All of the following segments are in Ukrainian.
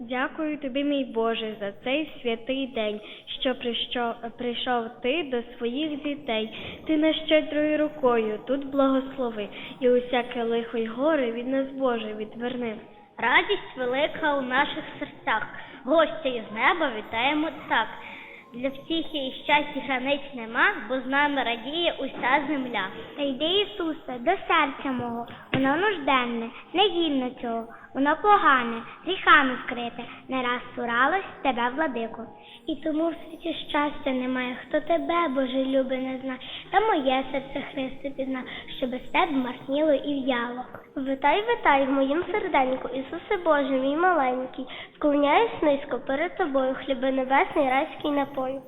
Дякую тобі, мій Боже, за цей святий день, що прийшов, ти до своїх дітей. Ти нас щедрою рукою тут благослови, і усяке лихо й горе від нас, Боже, відверни. Радість велика у наших серцях. Гостя із неба вітаємо так. Для втіхи і щастя границь нема, бо з нами радіє уся земля. Та йди, Ісусе, до серця мого, воно нужденне, не гідно цього, воно погане, гріхами вкрите, не раз цуралось тебе, владико. І тому в світі щастя немає, хто тебе, Боже, люби, не знає, та моє серце Христе пізна, що без тебе марніло і в'яло. Витай, витай в моїм серденьку, Ісусе Боже, мій маленький, склоняюсь низько перед тобою, хліби небесний, райський напою.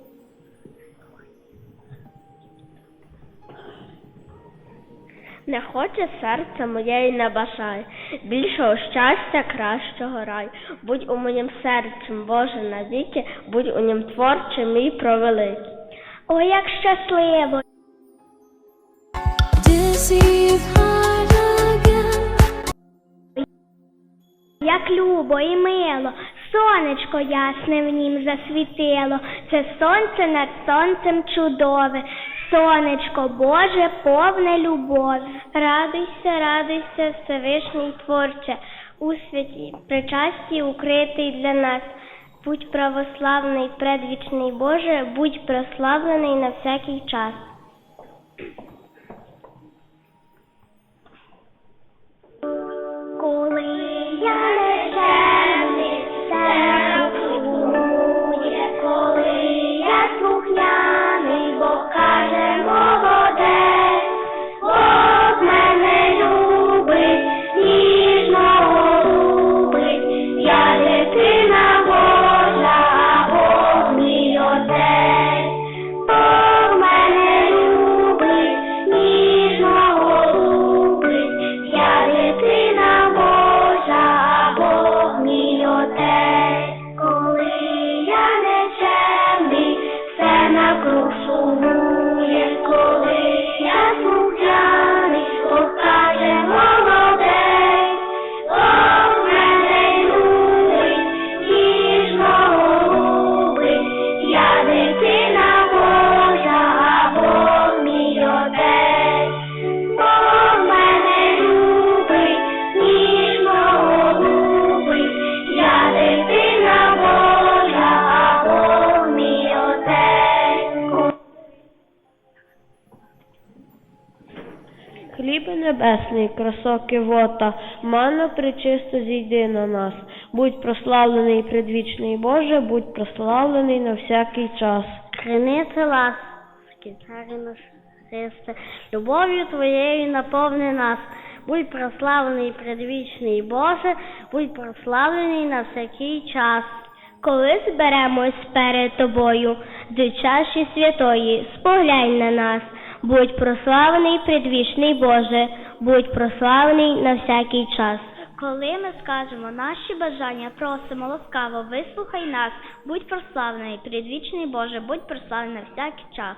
Не хоче серце моє і не бажає більшого щастя, кращого раю. Будь у моїм серцем, Боже, навіки, будь у нім творче мій провеликий. Ой, як щасливо! Як любо і мило, сонечко ясне в нім засвітило, це сонце над сонцем чудове, сонечко Боже, повне любов. Радуйся, радуйся, Всевишній Творче, у святі, причасті укритий для нас. Будь православний, предвічний Боже, будь прославлений на всякий час. Хлібе небесний, і вота, мана причисто зійди на нас. Будь прославлений предвічний Боже, будь прославлений на всякий час. Криниця ласки, царі наш Христе, любов'ю Твоєю наповни нас. Будь прославлений предвічний Боже, будь прославлений на всякий час. Коли зберемось перед тобою, до чаші святої, споглянь на нас, будь прославлений предвічний Боже, будь прославлений на всякий час. Коли ми скажемо наші бажання, просимо ласкаво, вислухай нас, будь прославлений, предвічний Боже, будь прославлений на всякий час.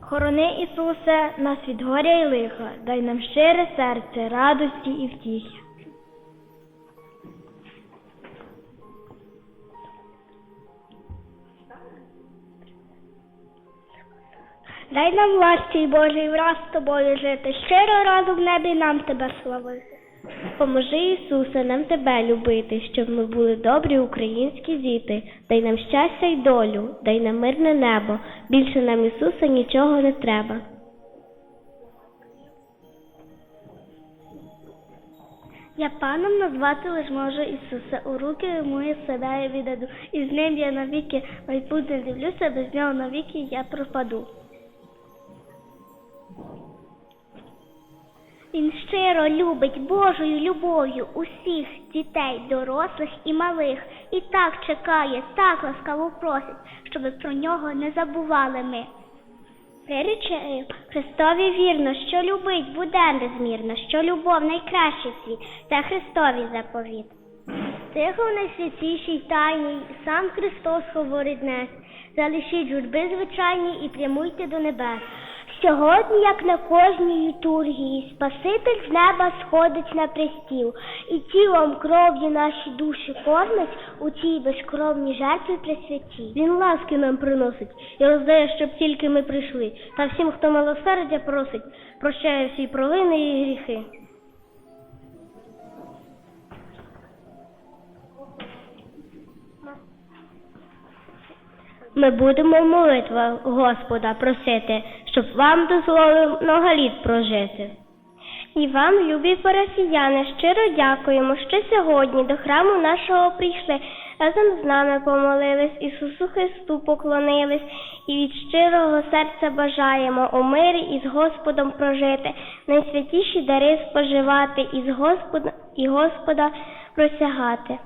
Хорони, Ісусе, нас від горя і лиха, дай нам щире серце, радості і втіхи. Дай нам власті Божий враз з тобою жити, щиро разом в небі нам тебе славити. Поможи, Ісусе, нам тебе любити, щоб ми були добрі українські діти. Дай нам щастя й долю, дай нам мирне небо. Більше нам, Ісусе, нічого не треба. Я паном назвати лиш можу Ісуса, у руки йому я себе віддаду, і з ним я навіки майбутнє дивлюся, без нього навіки я пропаду. Він щиро любить Божою любов'ю усіх дітей, дорослих і малих, і так чекає, так ласкаво просить, щоби про нього не забували ми. Приречею Христові вірно, що любить буде незмірно, що любов найкращий світ, це Христові заповіт. Тихо в найсвятішій тайній, сам Христос говорить нес, залишіть журби звичайні і прямуйте до небес. Сьогодні, як на кожній літургії, Спаситель з неба сходить на престіл, і тілом кров'ю наші душі кормить у цій безкровній жертві присвяті. Він ласки нам приносить і роздає, щоб тільки ми прийшли. Та всім, хто милосердя просить, прощає всі провини і гріхи. Ми будемо в молитвах Господа просити, щоб вам дозволив много літ прожити. І вам, любі парафіяни, щиро дякуємо, що сьогодні до храму нашого прийшли, разом з нами помолились, Ісусу Христу поклонились, і від щирого серця бажаємо у мирі із Господом прожити, найсвятіші дари споживати і з Господа, і Господа просягати.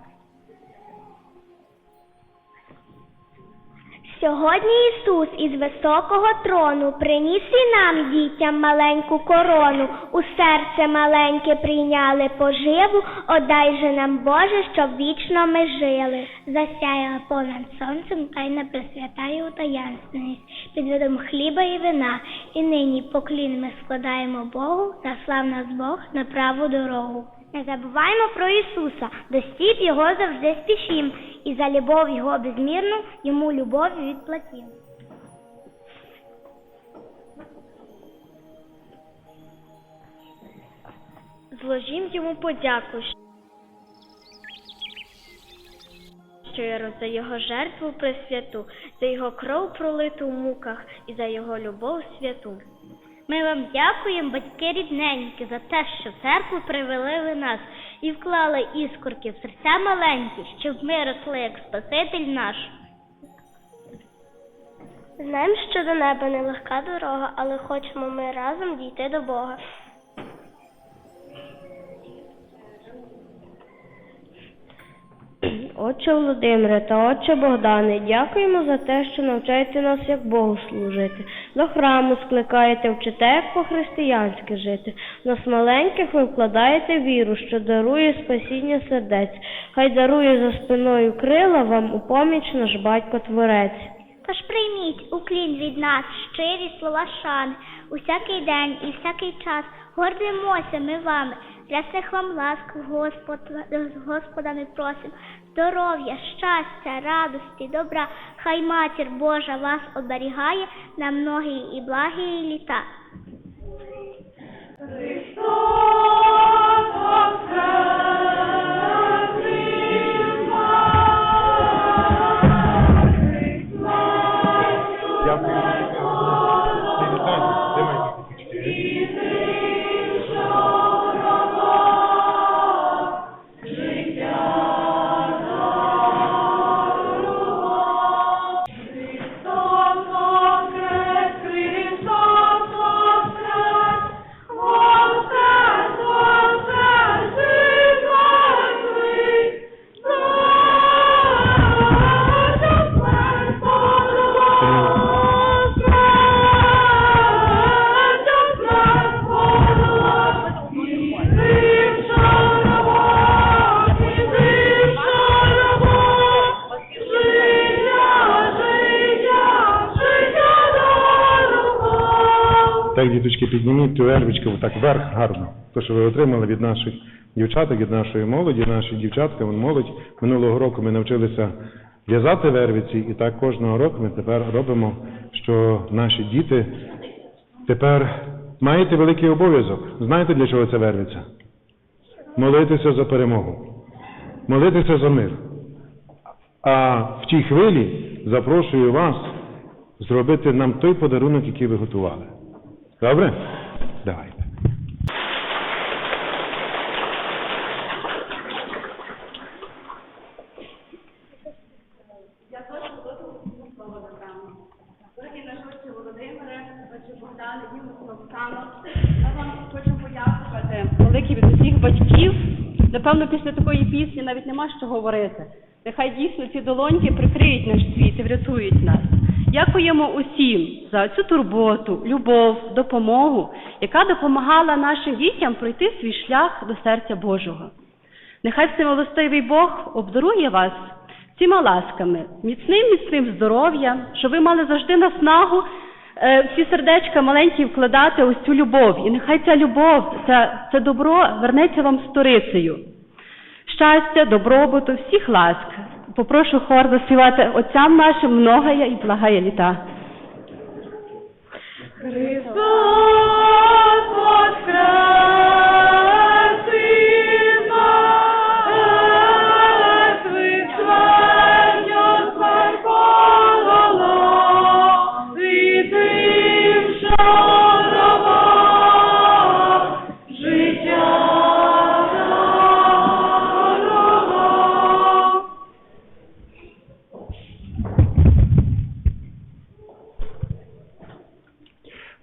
Сьогодні Ісус із високого трону приніс і нам, дітям, маленьку корону, у серце маленьке прийняли поживу, отдай же нам, Боже, щоб вічно ми жили. Засяяла понад сонцем, тайна пресвятає у таянственність, під видом хліба і вина, і нині поклін ми складаємо Богу, заслав нас Бог на праву дорогу. Не забуваємо про Ісуса, до стіп Його завжди спішім, і за любов Його безмірну йому любов'ю відплатім. Зложім йому подяку щиро за його жертву пресвяту, за його кров пролиту в муках і за його любов святу. Ми вам дякуємо, батьки рідненькі, за те, що в церкву привели ви нас і вклали іскорки в серця маленькі, щоб ми росли, як Спаситель наш. Знаємо, що до неба нелегка дорога, але хочемо ми разом дійти до Бога. Отче Володимире та отче Богдане, дякуємо за те, що навчаєте нас, як Богу служити. До храму скликаєте, вчите, як по-християнськи жити. Нас маленьких ви вкладаєте віру, що дарує спасіння сердець. Хай дарує за спиною крила вам у поміч наш батько Творець. Тож прийміть уклін від нас, щирі слова шани, усякий день і всякий час гордимося ми вами. Для цих вам ласк Господ, з Господа ми просим. Здоров'я, щастя, радості, добра, хай матір Божа вас оберігає на многі і благі літа. Дякую. Так, підніміть ту вервичку так вверх гарно. То, що ви отримали від наших дівчаток, від нашої молоді, наші дівчатка, вон молодь. Минулого року ми навчилися в'язати вервиці, і так кожного року ми тепер робимо, що наші діти тепер маєте великий обов'язок. Знаєте, для чого це вервиця? Молитися за перемогу, молитися за мир. А в тій хвилі запрошую вас зробити нам той подарунок, який ви готували. Добре? Давайте. Напевно, після такої пісні навіть нема що говорити. Нехай дійсно ці долоньки прикриють наш світ і врятують нас. Дякуємо усім за цю турботу, любов, допомогу, яка допомагала нашим дітям пройти свій шлях до серця Божого. Нехай всемилостивий Бог обдарує вас цими ласками, міцним міцним здоров'я, щоб ви мали завжди наснагу е, в сердечка маленькі вкладати ось цю любов. І нехай ця любов, це, це добро вернеться вам сторицею. Щастя, добробуту, всіх ласк. Попрошу хор заспівати отцям нашим многая і благая літа.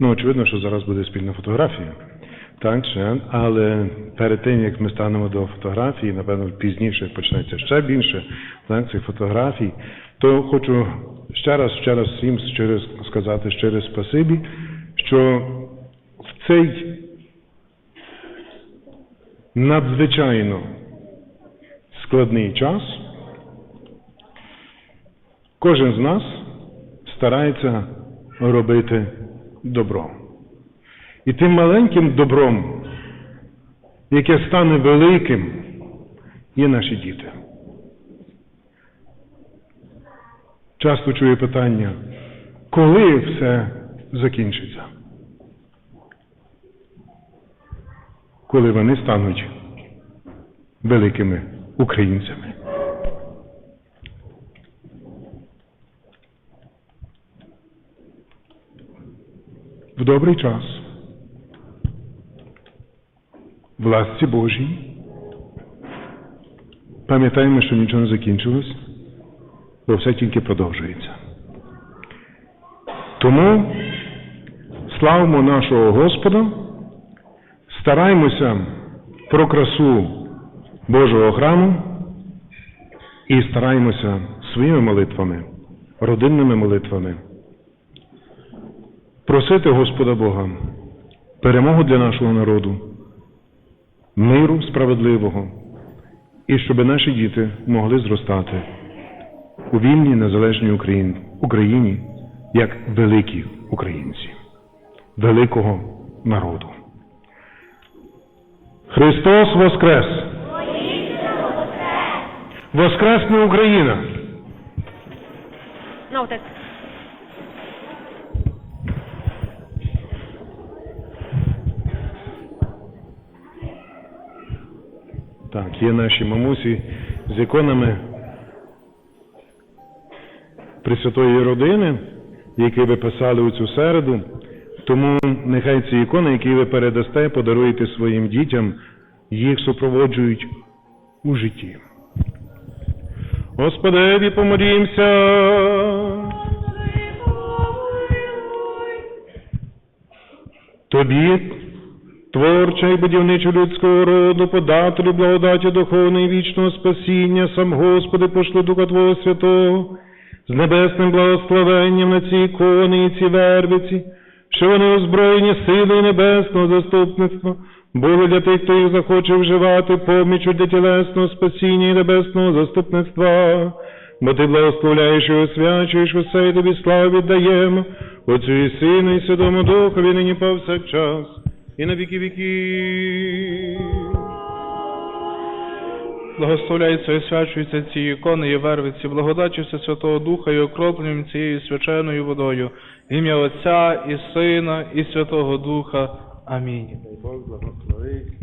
Ну, очевидно, що зараз буде спільна фотографія. Так, ще, але перед тим, як ми станемо до фотографії, напевно, пізніше почнеться ще більше так, цих фотографій, то хочу ще раз, ще раз всім щиро сказати щире спасибі, що в цей надзвичайно складний час кожен з нас старається робити добро. І тим маленьким добром, яке стане великим, є наші діти. Часто чую питання, коли все закінчиться? Коли вони стануть великими українцями. Добрий час, в ласці Божій, пам'ятаємо, що нічого не закінчилось, бо все тільки продовжується. Тому славимо нашого Господа, стараймося про красу Божого храму і стараємося своїми молитвами, родинними молитвами просити Господа Бога перемогу для нашого народу, миру справедливого, і щоб наші діти могли зростати у вільній незалежній Україні, Україні як великі українці, великого народу. Христос Воскрес! Воскресне Україна! Ну, так. Є наші мамусі з іконами Пресвятої родини, які ви писали у цю середу. Тому нехай ці ікони, які ви передасте, подаруєте своїм дітям, їх супроводжують у житті. Господеві помолімся. Тобі, творча і будівнича людського роду, подателю благодаті духовної вічного спасіння, сам Господи, пошли Духа Твого Святого, з небесним благословенням на ці ікони і ці вервиці, що вони озброєні силою небесного заступництва, були для тих, хто їх захоче вживати помічу для тілесного спасіння і небесного заступництва. Бо ти благословляєш і освячуєш усе, і тобі славу віддаємо, Отцю і Сину, і Святому Духові, нині повсякчас, і на віки віки. Благословляється і свячується ці ікони і вервиці, благодаттю Святого Духа і окропленням цією свяченою водою, ім'я Отця і Сина і Святого Духа. Амінь. Бог благословить.